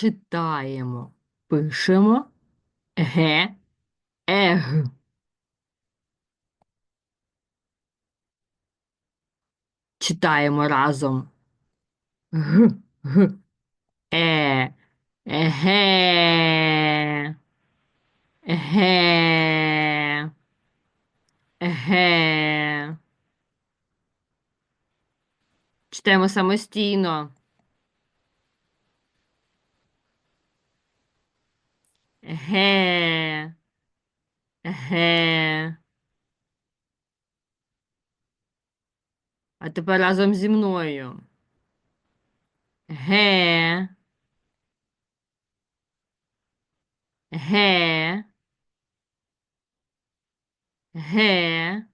читаємо, пишемо ге, ег. Читаємо разом. Г, г, е, еге, еге, еге. Читаємо самостійно. Ге, ге. А тепер разом зі мною. Ге. Ге. Ге.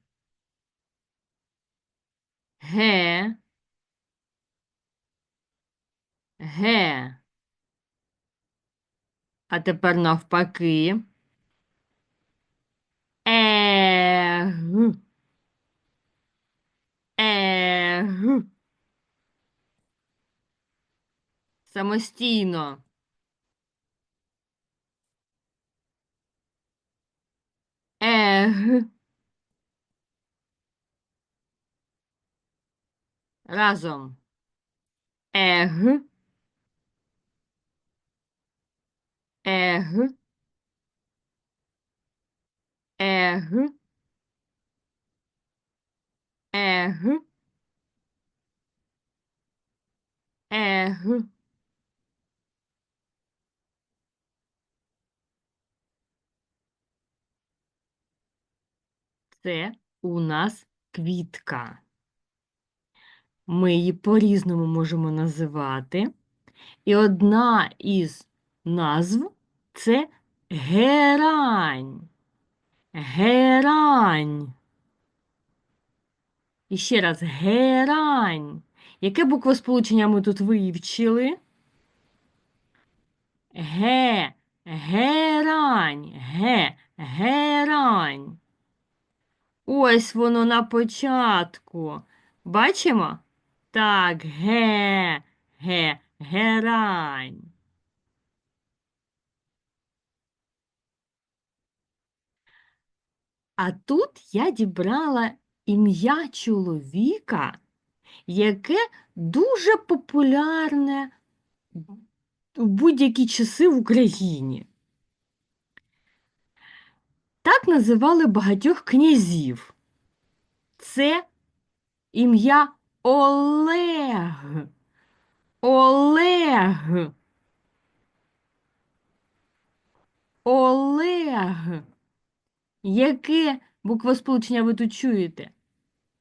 Ге. Ге. А тепер навпаки. Ег. Ег. Самостійно. Ег. Разом. Ег. Ег. Ег. Ег. Ег. Це у нас квітка. Ми її по-різному можемо називати. І одна із назв це герань. Герань. І ще раз герань. Яке буквосполучення ми тут вивчили? Ге, герань, ге, герань. Ось воно на початку. Бачимо? Так, ге, ге, герань. А тут я дібрала ім'я чоловіка, яке дуже популярне у будь-які часи в Україні. Так називали багатьох князів. Це ім'я Олег. Олег. Олег. Яке буквосполучення ви тут чуєте?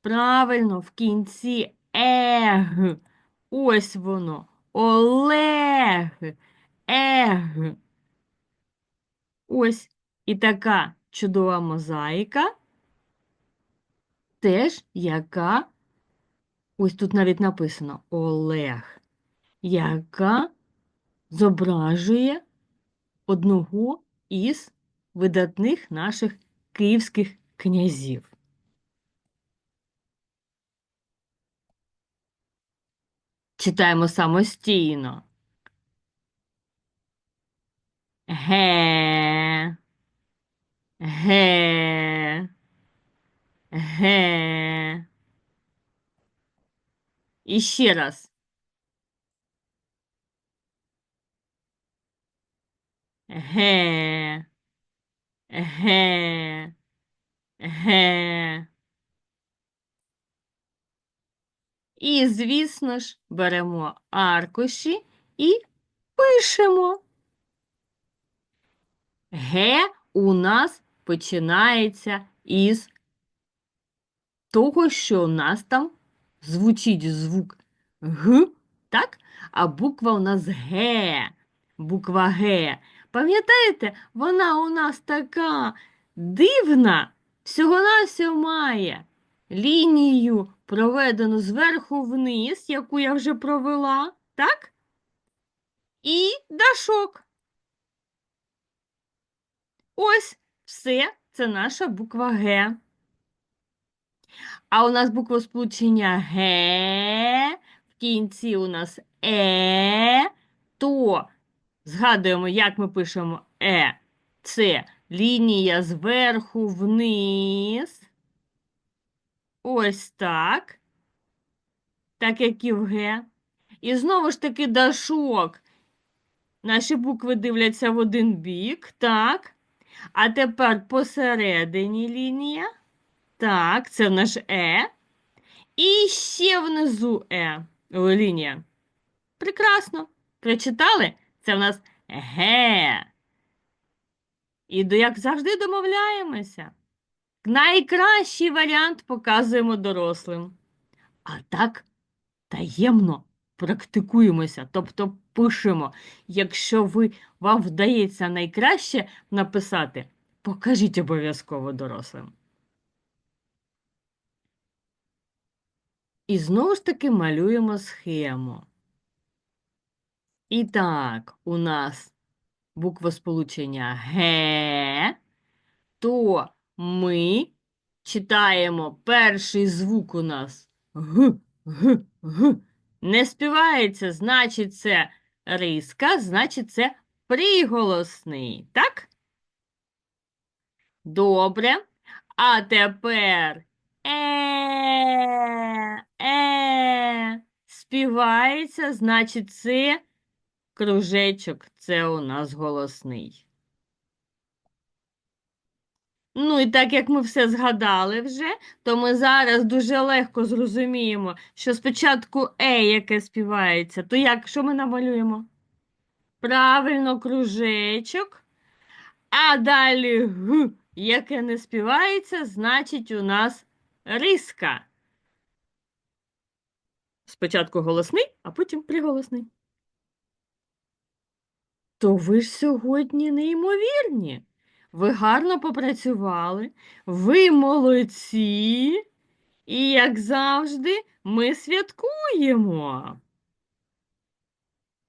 Правильно, в кінці ег. Ось воно. Олег. Ег. Ось і така чудова мозаїка. Теж яка, ось тут навіть написано Олег, яка зображує одного із видатних наших київських князів. Читаємо самостійно. Ге. Ге. Ге. І ще раз. Ге. Ге. Ге. І, звісно ж, беремо аркуші і пишемо. Ге у нас починається із того, що у нас там звучить звук Г, так? А буква у нас Г. Буква Г. Пам'ятаєте, вона у нас така дивна, всього-навсього має лінію, проведену зверху вниз, яку я вже провела, так? І дашок. Ось все це наша буква Г. А у нас буквосполучення Г, в кінці у нас Е, то Згадуємо, як ми пишемо Е. Це лінія зверху вниз. Ось так. Так як і в Г. І знову ж таки дашок. Наші букви дивляться в один бік. Так. А тепер посередині лінія. Так, це наш Е. І ще внизу Е. Лінія. Прекрасно. Прочитали? Це в нас Г. І як завжди домовляємося. Найкращий варіант показуємо дорослим. А так таємно практикуємося, тобто пишемо. Якщо ви, вам вдається найкраще написати, покажіть обов'язково дорослим. І знову ж таки малюємо схему. І так, у нас буквосполучення Г, то ми читаємо перший звук у нас Г, Г, Г. Не співається, значить, це риска, значить, це приголосний. Так? Добре. А тепер е, е, співається, значить, це кружечок, це у нас голосний. Ну і так як ми все згадали вже, то ми зараз дуже легко зрозуміємо, що спочатку е, яке співається, то як, що ми намалюємо? Правильно, кружечок. А далі г, яке не співається, значить у нас риска. Спочатку голосний, а потім приголосний. То ви ж сьогодні неймовірні. Ви гарно попрацювали, ви молодці, і, як завжди, ми святкуємо.